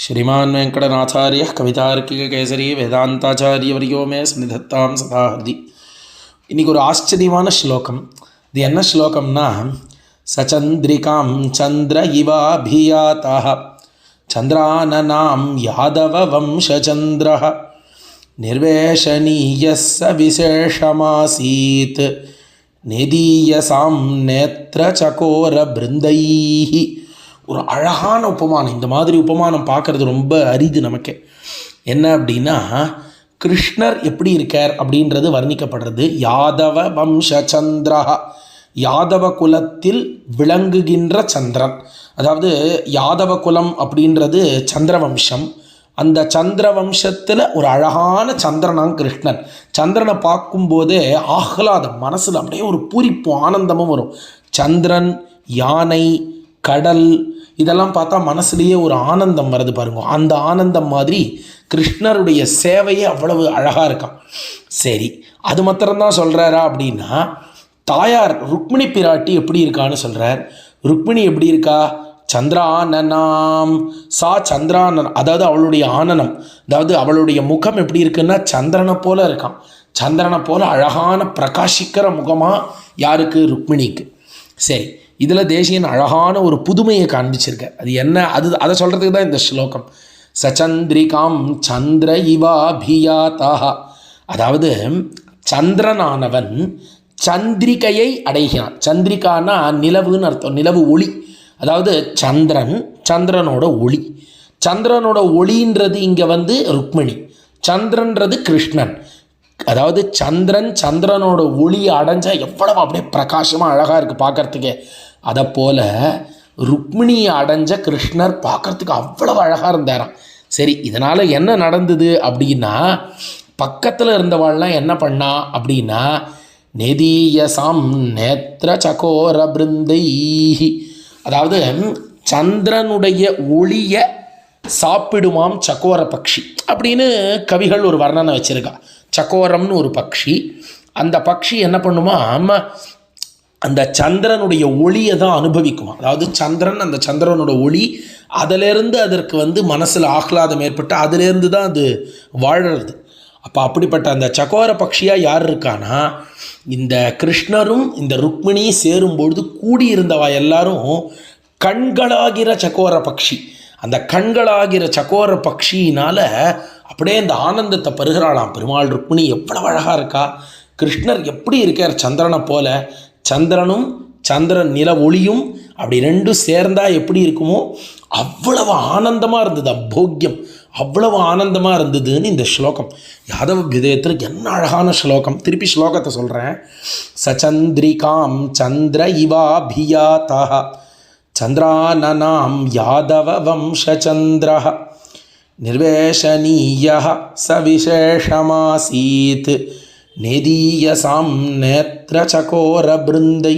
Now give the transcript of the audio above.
श्रीमान् वेङ्कटनाथार्यः कवितार्किककेसरी வேதாந்தாச்சாரியவரியோ மே ஸ்னிதத்தாம் சதா ஹிருதி இன்றைக்கி ஒரு ஆச்சரியமான ஸ்லோகம் இது என்ன ஸ்லோகம்னா சச்சந்திரிகாம் சந்திர இவாபியாத்தா சந்திரானனாம் யாதவ வம்சச்சந்திர நிர்வேஷணீய ச விசேஷமாசீத் நிதீயசாம் நேத்திர சகோர பிருந்தைஹி ஒரு அழகான உபமானம். இந்த மாதிரி உபமானம் பார்க்குறது ரொம்ப அரிது நமக்கு. என்ன அப்படின்னா கிருஷ்ணர் எப்படி இருக்கார் அப்படின்றது வர்ணிக்கப்படுறது. யாதவ வம்ச சந்திரா யாதவ குலத்தில் விளங்குகின்ற சந்திரன். அதாவது யாதவ குலம் அப்படின்றது சந்திர வம்சம் அந்த சந்திர வம்சத்தில் ஒரு அழகான சந்திரனாம் கிருஷ்ணன். சந்திரனை பார்க்கும்போதே ஆஹ்லாதம் மனசில் அப்படியே ஒரு பூரிப்பு ஆனந்தமும் வரும். சந்திரன் யானை கடல் இதெல்லாம் பார்த்தா மனசுலேயே ஒரு ஆனந்தம் வருது பாருங்க. அந்த ஆனந்தம் மாதிரி கிருஷ்ணருடைய சேவையே அவ்வளவு அழகாக இருக்கான். சரி அது மாத்திரம்தான் சொல்கிறாரா அப்படின்னா தாயார் ருக்மிணி பிராட்டி எப்படி இருக்கான்னு சொல்கிறார் ருக்மிணி எப்படி இருக்கா? சந்திரானனாம். சா சந்திரானன் அதாவது அவளுடைய ஆனனம். அதாவது அவளுடைய முகம் எப்படி இருக்குன்னா சந்திரனை போல இருக்கான். சந்திரனை போல அழகான பிரகாசிக்கிற முகமாக யாருக்கு? ருக்மிணிக்கு. சரி இதில் தேசியன் அழகான ஒரு புதுமையை காண்பிச்சிருக்க. அது என்ன? அது அதை சொல்கிறதுக்கு தான் இந்த ஸ்லோகம். சச்சந்திரிகாம் சந்திர இவாபியாத்தா அதாவது சந்திரனானவன் சந்திரிகையை அடைகிறான். சந்திரிகானா நிலவுன்னு அர்த்தம். நிலவு ஒளி. அதாவது சந்திரன் சந்திரனோட ஒளி. சந்திரனோட ஒளின்றது இங்கே வந்து ருக்மிணி. சந்திரன்றது கிருஷ்ணன். அதாவது சந்திரன் சந்திரனோட ஒளி அடைஞ்சால் எவ்வளவு அப்படியே பிரகாசமாக அழகாக இருக்குது பார்க்குறதுக்கே அதை போல் ருக்மிணியை அடைஞ்ச கிருஷ்ணர் பார்க்குறதுக்கு அவ்வளவு அழகாக இருந்தாராம். சரி இதனால் என்ன நடந்தது அப்படின்னா பக்கத்தில் இருந்தவாள்லாம் என்ன பண்ணா அப்படின்னா நெதீயசாம் நேத்திர சகோர பிருந்தை அதாவது சந்திரனுடைய ஒளியை சாப்பிடுமாம் சக்கோர பக்ஷி அப்படின்னு கவிகள் ஒரு வர்ணனை வச்சுருக்கா. சக்கோரம்னு ஒரு பக்ஷி. அந்த பக்ஷி என்ன பண்ணுமா அந்த சந்திரனுடைய ஒளியை தான் அனுபவிக்குமா. அதாவது சந்திரன் அந்த சந்திரனோட ஒளி அதிலேருந்து அதற்கு வந்து மனசில் ஆஹ்லாதம் ஏற்பட்டு அதிலேருந்து தான் அது வாழறது. அப்போ அப்படிப்பட்ட அந்த சகோர பக்ஷியாக யார் இருக்கானா இந்த கிருஷ்ணரும் இந்த ருக்மிணியும் சேரும்பொழுது கூடியிருந்தவா எல்லாரும் கண்களாகிற சகோர பக்ஷி. அந்த கண்களாகிற சகோர பக்ஷியினால் அப்படியே இந்த ஆனந்தத்தை பருகிறாளாம் பெருமாள் ருக்மிணி எவ்வளோ அழகாக இருக்கா. கிருஷ்ணர் எப்படி இருக்கார் சந்திரனை போல. சந்திரனும் சந்திரன் நில ஒளியும் அப்படி ரெண்டும் சேர்ந்தால் எப்படி இருக்குமோ அவ்வளவு ஆனந்தமாக இருந்தது. அபோக்கியம் அவ்வளவு ஆனந்தமாக இருந்ததுன்னு இந்த ஸ்லோகம். யாதவ விதயத்தில் என்ன அழகான ஸ்லோகம். திருப்பி ஸ்லோகத்தை சொல்கிறேன் சச்சந்திரிகாம் சந்திர இவாபியாத்தா சந்திரானனாம் யாதவ வம்சச்சந்திர நிர்வேஷனீய சவிசேஷமாசீத். விசேஷமாசீத் நெதீயசாம் நேத்திர சகோர பிருந்தை